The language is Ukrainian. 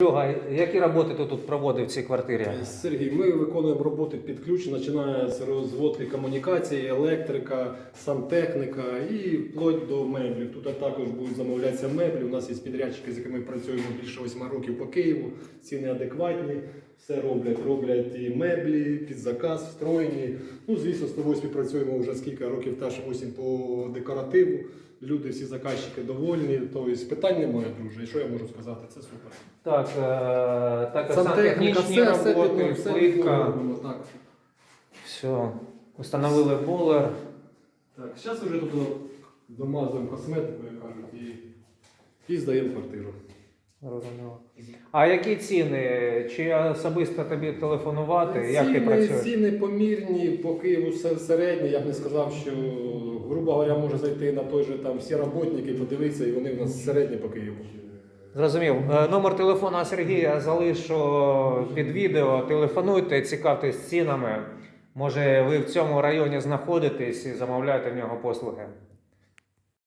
Серега, які роботи ти тут проводив в цій квартирі? Сергій, ми виконуємо роботи під ключ, починає з розводки комунікації, електрика, сантехніка і вплоть до меблів. Тут також будуть замовлятися меблі. У нас є підрядчики, з якими працюємо більше 8 років по Києву. Ціни адекватні, все роблять. Роблять і меблі, під заказ, встроєні. Ну, звісно, з тобою співпрацюємо вже скільки років, теж 8 по декоративу. Люди, всі заказчики довольні. Тобто питань немає, друже. І що я можу сказати? Це супер. Так, е, так Сантехніка, все, все, роботи, все плитка. так. Все. Установили болер. Так, зараз вже тут домазуємо косметику, як кажуть, і, і здаємо квартиру. Зрозуміло. А які ціни? Чи особисто тобі телефонувати? Як ти ціни, працюєш? ціни помірні, по Києву все середні. Я б не сказав, що, грубо говоря, може зайти на той же там всі роботники, подивитися, і вони в нас середні по Києву. Зрозумів. Е, Номер телефона Сергія залишу під відео. Телефонуйте, цікавтесь цінами. Може, ви в цьому районі знаходитесь і замовляєте в нього послуги.